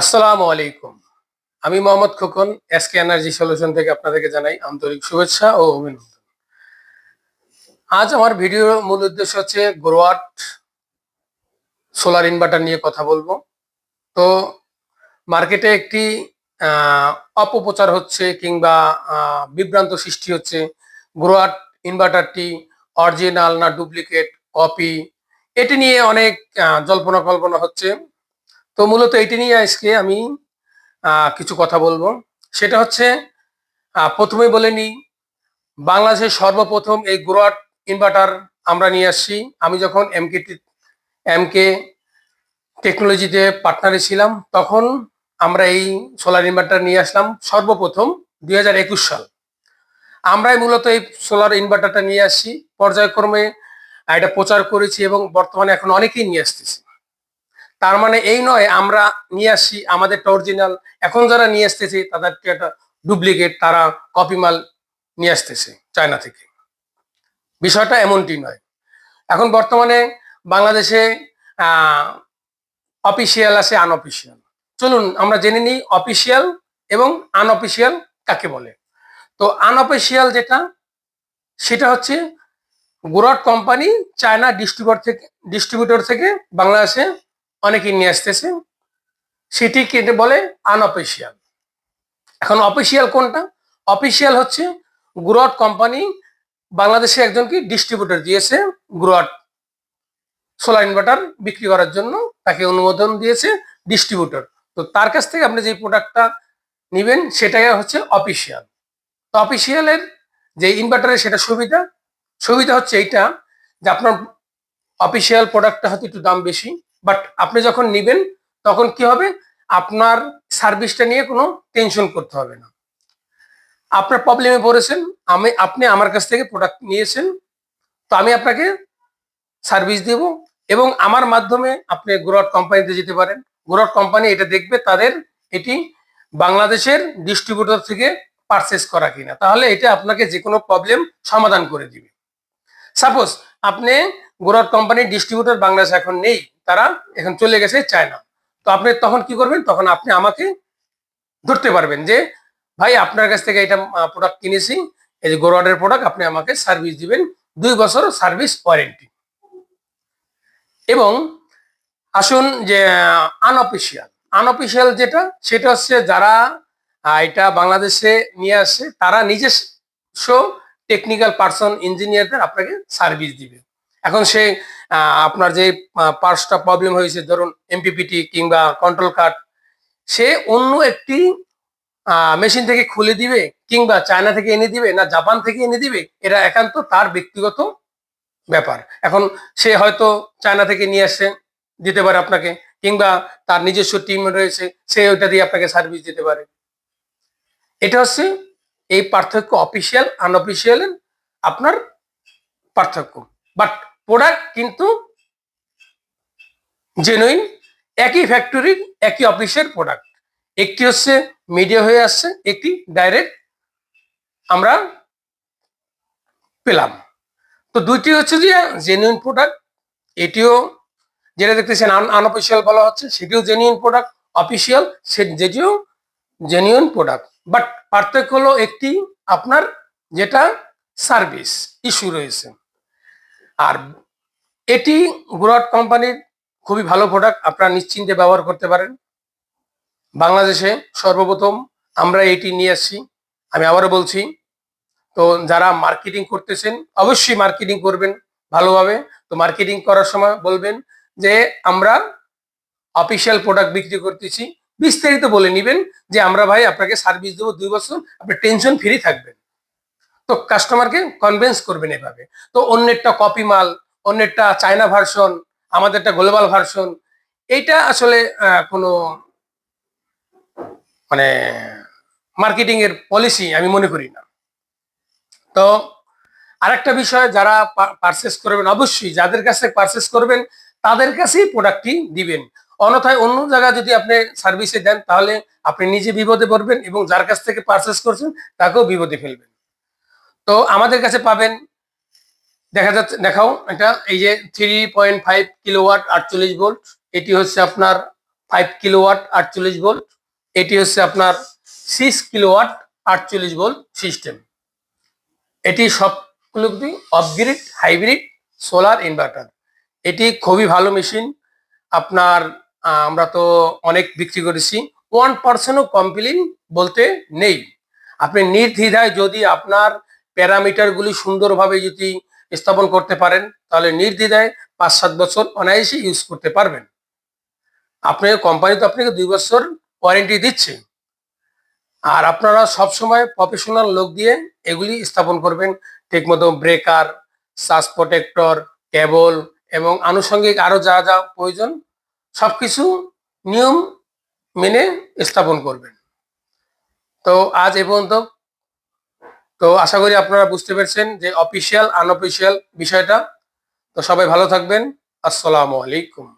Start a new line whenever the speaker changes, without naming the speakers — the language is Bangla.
আসসালামু আলাইকুম। আমি Mohammad Khokon S K energy solution থেকে আপনাদেরকে জানাই আন্তরিক শুভেচ্ছা ও অভিনন্দন। আজ আমার ভিডিওর মূল উদ্দেশ্য হচ্ছে গ্রোয়াট সোলার ইনভার্টার নিয়ে কথা বলব। তো মার্কেটে একটি অপপ্রচার হচ্ছে কিংবা বিভ্রান্ত সৃষ্টি হচ্ছে। গ্রোয়াট ইনভার্টারটি অরিজিনাল না ডুপ্লিকেট কপি এটি নিয়ে অনেক জল্পনা কল্পনা হচ্ছে। তো মূলত এটি নিয়ে আজকে আমি কিছু কথা বলব। সেটা হচ্ছে প্রথমে বলে নিই, বাংলাদেশের সর্বপ্রথম এই গ্রোয়াট ইনভার্টার আমরা নিয়ে আসছি। আমি যখন এমকে এমকে টেকনোলজিতে পার্টনারে ছিলাম, তখন আমরা এই সোলার ইনভার্টার নিয়ে আসলাম সর্বপ্রথম দুই হাজার একুশ সাল। আমরাই মূলত এই সোলার ইনভার্টারটা নিয়ে আসছি। পর্যায়ক্রমে এটা প্রচার করেছি এবং বর্তমানে এখন অনেকেই নিয়ে আসতেছি। তার মানে এই নয়, আমরা নিয়ে আসছি আমাদের অরিজিনাল এখন যারা নিয়ে আসতেছে তাদের একটা ডুপ্লিকেট তারা কপি মাল নিয়ে আসতেছে চায়না থেকে। বিষয়টা এমনটি নয়। এখন বর্তমানে বাংলাদেশে অফিসিয়াল আছে আনঅফিসিয়াল চলুন, আমরা জেনে নিই অফিসিয়াল এবং আনঅফিসিয়াল কাকে বলে। তো আনঅফিসিয়াল যেটা, সেটা হচ্ছে গুরট কোম্পানি চায়না ডিস্ট্রিবিউটর থেকে ডিস্ট্রিবিউটর থেকে বাংলাদেশে অনেকেই নিয়ে আসতেছে। সেটি কেটে বলে? আনঅফিসিয়াল এখন অফিসিয়াল কোনটা? অফিসিয়াল হচ্ছে গুরট কোম্পানি বাংলাদেশে একজনকে ডিস্ট্রিবিউটর দিয়েছে গুরট সোলার ইনভার্টার বিক্রি করার জন্য। তাকে অনুমোদন দিয়েছে ডিস্ট্রিবিউটর তো তার কাছ থেকে আপনি যে প্রোডাক্টটা নেবেন, সেটাই হচ্ছে অফিসিয়াল তো অফিসিয়ালের যে ইনভার্টারের সেটা সুবিধা। সুবিধা হচ্ছে এইটা যে আপনার অফিসিয়াল প্রোডাক্টটা হয়তো একটু দাম বেশি। বাট আপনি যখন নেবেন, তখন কি হবে? আপনার সার্ভিসটা নিয়ে কোনো টেনশন করতে হবে না। আপনার প্রবলেমে পড়েছেন, আমি, আপনি আমার কাছ থেকে প্রোডাক্ট নিয়েছেন, তো আমি আপনাকে সার্ভিস দেব এবং আমার মাধ্যমে আপনি গ্রোয়াট কোম্পানিতে যেতে পারেন। গ্রোয়াট কোম্পানি এটা দেখবে তাদের এটি বাংলাদেশের ডিস্ট্রিবিউটর থেকে পারচেস করা কিনা। তাহলে এটা আপনাকে যে কোনো প্রবলেম সমাধান করে দিবে। সাপোজ আপনি গোরাট কোম্পানির ডিস্ট্রিবিউটর বাংলাদেশ এখন নেই, তারা এখন চলে গেছে চায়না। তো আপনি তখন কি করবেন? তখন আপনি আমাকে ধরতে পারবেন যে, ভাই, আপনার কাছ থেকে এটা প্রোডাক্ট কিনেছি, এই যে গোরাটের প্রোডাক্ট আপনি আমাকে সার্ভিস দিবেন দুই বছর সার্ভিস ওয়ারেন্টি এবং আসুন যে আনঅফিসিয়াল আনঅফিসিয়াল যেটা, সেটা হচ্ছে যারা এটা বাংলাদেশে নিয়ে আসে, তারা নিজস্ব টেকনিক্যাল পার্সন ইঞ্জিনিয়ারদের আপনাকে সার্ভিস দিবে। এখন সে আপনার যে পার্সটা প্রবলেম হয়েছে, ধরুন এমপিপিটি কিংবা কন্ট্রোল কার্ড সে অন্য একটি মেশিন থেকে খুলে দিবে কিংবা চায়না থেকে এনে দিবে না জাপান থেকে এনে দিবে এটা একান্ত তার ব্যক্তিগত ব্যাপার। এখন সে হয়তো চায়না থেকে নিয়ে আসে দিতে পারে আপনাকে, কিংবা তার নিজস্ব টিম রয়েছে, সে ওইটা দিয়ে আপনাকে সার্ভিস দিতে পারে। এটা হচ্ছে এই পার্থক্য অফিসিয়াল আনঅফিসিয়াল আপনার পার্থক্য। বাট প্রোডাক্ট কিন্তু জেনুইন একই ফ্যাক্টরির একই অফিসের প্রোডাক্ট একটি হচ্ছে মিডিয়া হয়ে আসছে, একটি ডাইরেক্ট আমরা পেলাম। তো দুইটি হচ্ছে যে জেনুইন প্রোডাক্ট এটিও যেটা দেখতেছেন আনঅফিসিয়াল বলা হচ্ছে, সেটিও জেনুইন প্রোডাক্ট অফিসিয়াল সে যেটিও জেনুইন প্রোডাক্ট বাট পার্থক্য হলো একটি আপনার যেটা সার্ভিস ইস্যু রয়েছে। আর এটি গুরাট কোম্পানির খুবই ভালো প্রোডাক্ট আপনারা নিশ্চিন্তে ব্যবহার করতে পারেন। বাংলাদেশে সর্বপ্রথম আমরা এটি নিয়ে আসছি। আমি আবারও বলছি, তো যারা মার্কেটিং করতেছেন, অবশ্যই মার্কেটিং করবেন ভালোভাবে। তো মার্কেটিং করার সময় বলবেন যে, আমরা অফিসিয়াল প্রোডাক্ট বিক্রি করতেছি। বিস্তারিত বলে নিবেন যে, আমরা ভাই আপনাকে সার্ভিস দেবো দুই বছর, আপনি টেনশন ফ্রি থাকবেন। তো কাস্টমারকে কনভিন্স করবেন এভাবে। তো অন্যেরটা কপি মাল, অন্যেরটা চায়না ভার্সন আমাদেরটা গ্লোবাল ভার্সন এইটা আসলে কোনো মানে মার্কেটিং এর পলিসি আমি মনে করি না। তো আরেকটা বিষয় যারা পারচেস করবেন, অবশ্যই যাদের কাছে পারচেস করবেন, তাদের কাছেই প্রোডাক্টটি দিবেন। অন্যথায় অন্য জায়গায় যদি আপনি সার্ভিসে দেন, তাহলে আপনি নিজে বিপদে পড়বেন এবং যার কাছ থেকে পারচেস করছেন, তাকেও বিপদে ফেলবেন। তো আমাদের কাছে পাবেন, দেখা যাচ্ছে, দেখাও এটা, এই যে থ্রি পয়েন্ট ফাইভ কিলোওয়াট আটচল্লিশ ভোল্ট এটি হচ্ছে আপনার ফাইভ কিলোওয়াট আটচল্লিশ ভোল্ট এটি হচ্ছে আপনার সিক্স কিলোওয়াট আটচল্লিশ ভোল্ট সিস্টেম এটি সবগুলো অফগ্রিড হাইব্রিড সোলার ইনভার্টার এটি খুবই ভালো মেশিন আপনার আমরা তো অনেক বিক্রি করেছি ওয়ান পার্সেন্টও কমপ্লেন বলতে নেই। আপনি নির্দ্বিধায় যদি আপনার প্যারামিটারগুলি সুন্দরভাবে যদি স্থাপন করতে পারেন, তাহলে নির্দ্বিধায় পাঁচ সাত বছর অনায়াসে ইউজ করতে পারবেন। আপনার কোম্পানি তো আপনাকে দুই বছর ওয়ারেন্টি দিচ্ছে। আর আপনারা সবসময় প্রফেশনাল লোক দিয়ে এগুলি স্থাপন করবেন। ঠিকমতো ব্রেকার সাস প্রোটেক্টর কেবল এবং আনুষঙ্গিক আরও যা যা প্রয়োজন, সবকিছু নিয়ম মেনে স্থাপন করবেন। তো আজ এ পর্যন্ত তো আশা করি আপনারা বুঝতে পেরেছেন যে অফিসিয়াল আনঅফিসিয়াল বিষয়টা। তো সবাই ভালো থাকবেন। আসসালামু আলাইকুম।